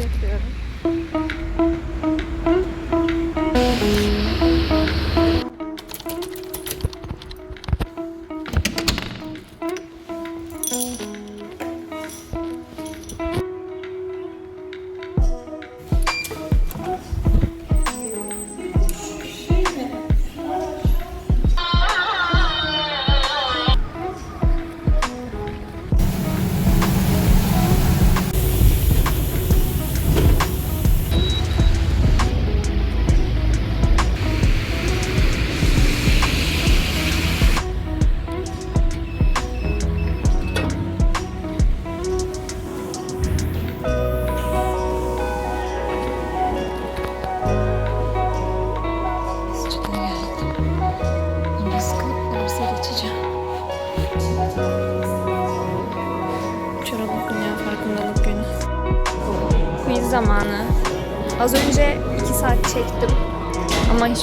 yapıyorum.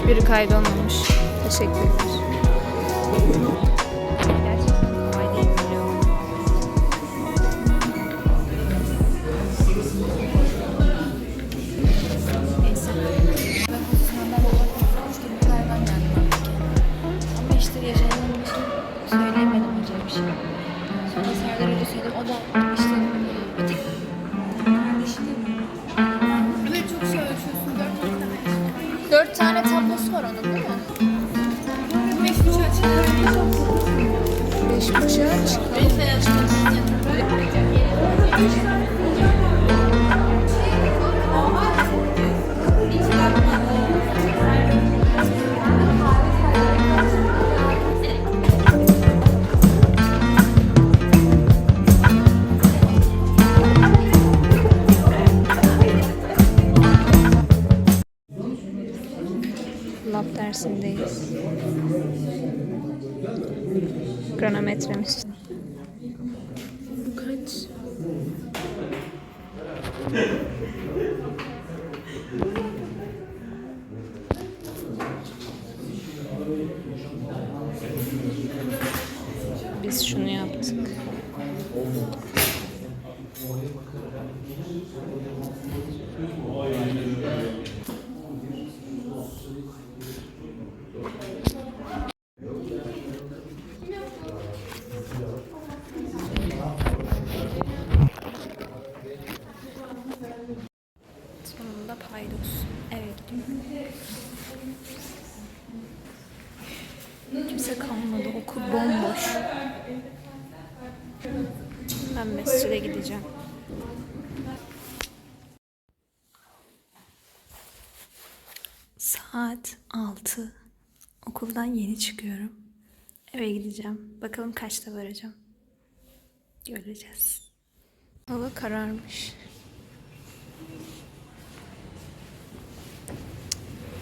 Hiçbiri kaydolmamış. Teşekkürler. Gerçekten Thank you. Biz şunu yaptık. Kimse kalmadı. Okul bomboş. Ben mescide gideceğim. Saat 6. Okuldan yeni çıkıyorum. Eve gideceğim. Bakalım kaçta varacağım. Göreceğiz. Hava kararmış.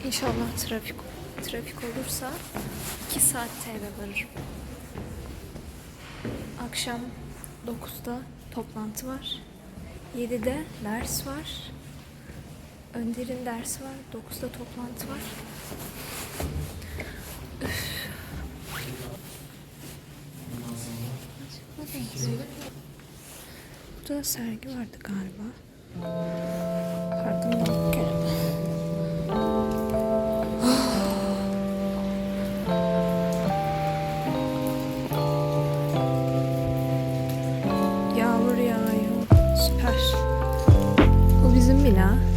İnşallah trafik trafik olursa 2 saatte eve varırım. Akşam 9'da toplantı var. 7'de ders var. Önder'in dersi var. 9'da toplantı var. Üf. Burada sergi vardı galiba. Farkındalık Bu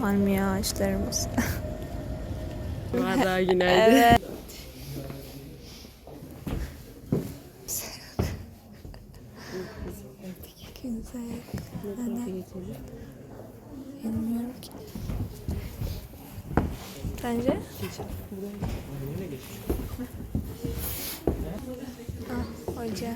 Palmiye ağaçlarımız. Valla günaydın. evet. Güzel. Bilmiyorum ki. Sence? Ah, hoca.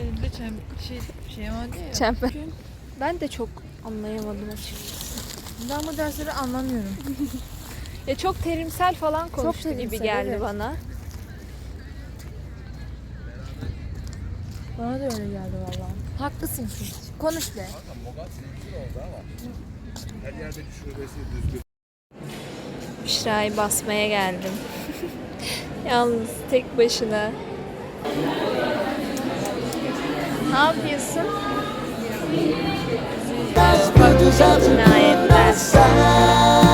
Elimde çem şey şey vardı ya. Çember. Ben de çok anlayamadım açıkçası. Ben bu dersleri anlamıyorum. Ya çok terimsel falan konuştu gibi terimsel, geldi evet. bana. Bana da öyle geldi valla. Haklısın siz. Konuş be. Büşra'yı basmaya geldim. Yalnız tek başına. Ne yapıyorsun? Cinayetler.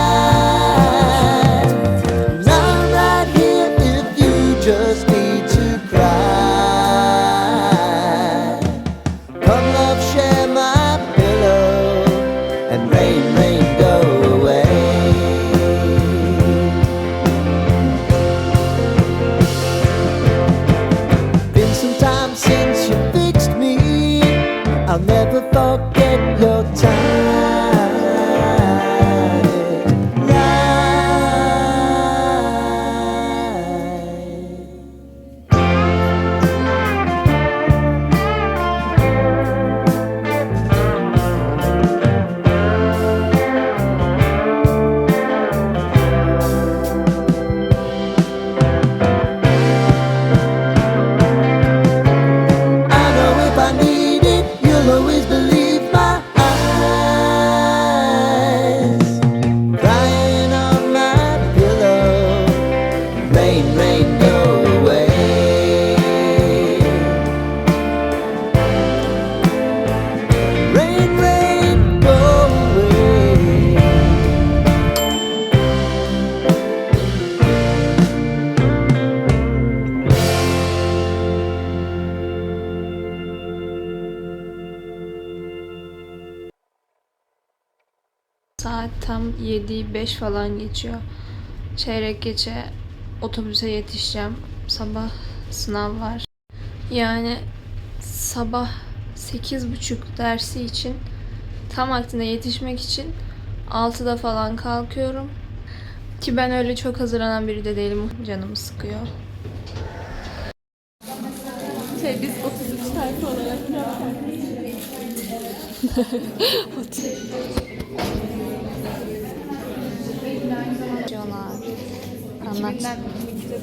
5 falan geçiyor. Çeyrek geçe otobüse yetişeceğim. Sabah sınav var. Yani sabah 8.30 dersi için tam vaktinde yetişmek için 6'da falan kalkıyorum. Ki ben öyle çok hazırlanan biri de değilim. Canımı sıkıyor. Şey biz 33 sayfa olarak. Anlat.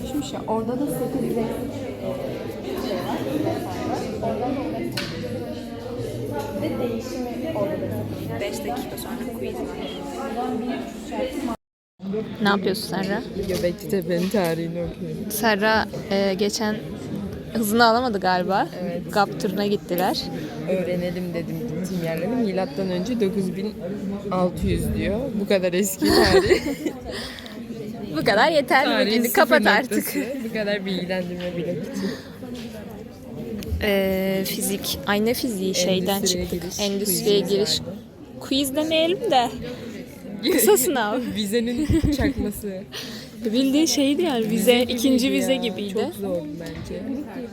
Düşmüş ya orada da 8 5 dakika sonra quiz var. Ne yapıyorsun Serra? Göbekli Tepe'nin tarihini okuyorum. Serra e, geçen hızını alamadı galiba. GAP turuna gittiler. Öğrenelim dedim gittiğim yerleri. Milattan önce 9600 diyor. Bu kadar eski tarih. Bu kadar yeterli Tarihin bugün. Kapat artık. Bu kadar bilgilendirme bile bitti. E, fizik. Ay ne fiziği şeyden Endüstriye çıktık. giriş, Endüstriye giriş. Quiz demeyelim de. Kısa sınav. Vizenin çakması. Bildiğin şeydi yani vize, ikinci vize gibiydi. Çok zordu bence.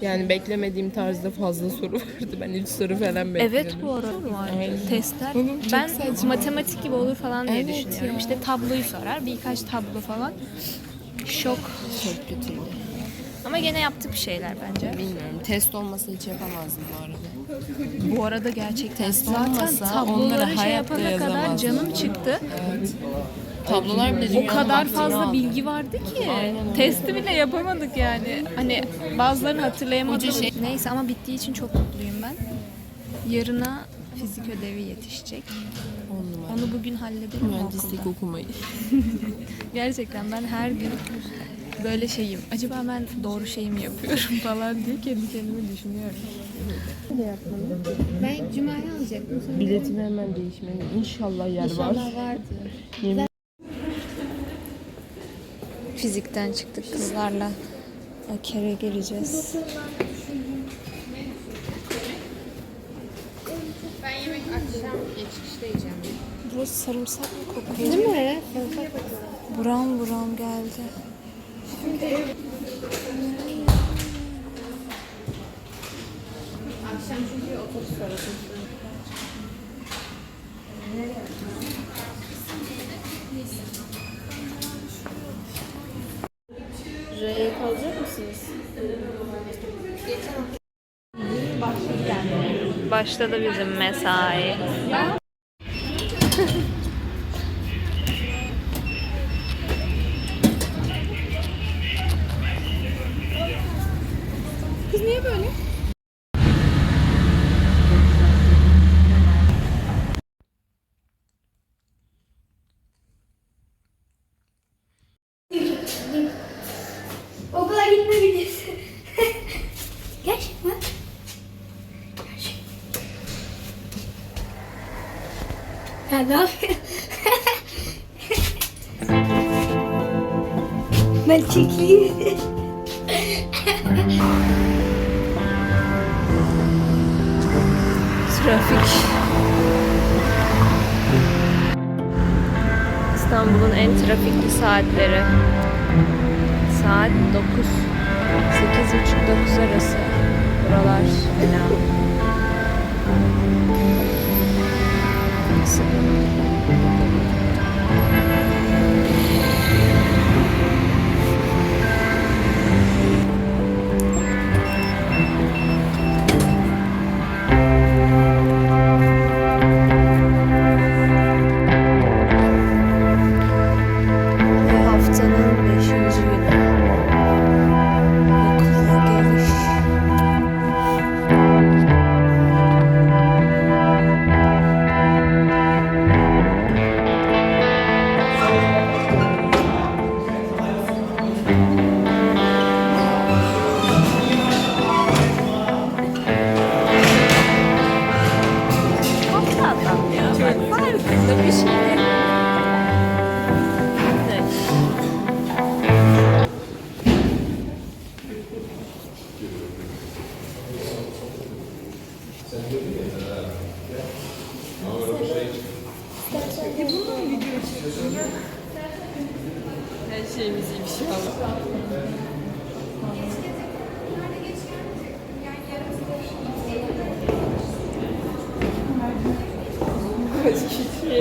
Yani beklemediğim tarzda fazla soru vardı. Ben 3 soru falan bekliyordum. Evet bu arada var. Testler. Oğlum çok ben saçma. matematik gibi olur falan diye Evet düşünüyorum. ya. İşte tabloyu sorar. Birkaç tablo falan. Şok. Çok kötüydü. Ama gene yaptık bir şeyler bence. Bilmiyorum. Test olmasa hiç yapamazdım bu arada. Bu arada gerçekten Test zaten olmasa tabloları onları şey hayatta yapana kadar yazamazdım. canım çıktı. Tablolar bile O dünyanın kadar fazla aldı. bilgi vardı ki. Testi bile yapamadık yani. Hani bazılarını hatırlayamadım. Hoca şey- Neyse ama bittiği için çok mutluyum ben. Yarına fizik ödevi yetişecek. On numara. Onu bugün halledelim mi Mühendislik okulda? okumayı. Gerçekten ben her gün böyle şeyim. Acaba ben doğru şey mi yapıyorum falan diye kendi kendime düşünüyorum. Ben Cuma'ya alacaktım. Sonra Biletimi hemen değişmeli. İnşallah yer var. inşallah vardı. Fizikten çıktık kızlarla. Kere geleceğiz. Ben yemek akşam geçişte yiyeceğim. Burası sarımsak mı kokuyor? Değil mi? Buram buram geldi. Akşam çünkü otobüs var. Başladı bizim mesai. Kız niye böyle? Trafik. İstanbul'un en trafikli saatleri. Saat 9. 8.30-9 arası. Buralar fena. Nasıl?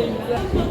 Gracias.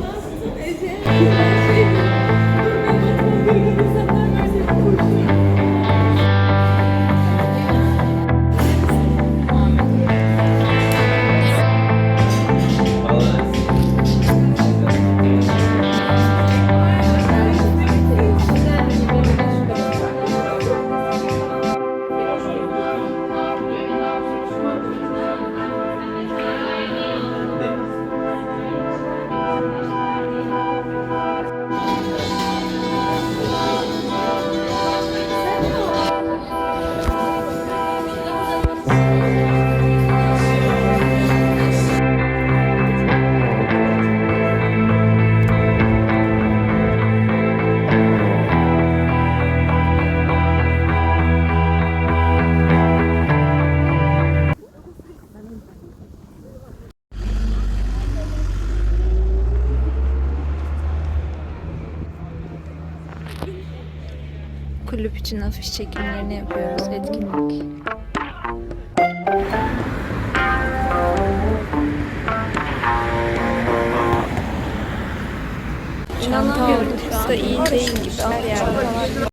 İçin afiş çekimlerini yapıyoruz. Etkinlik.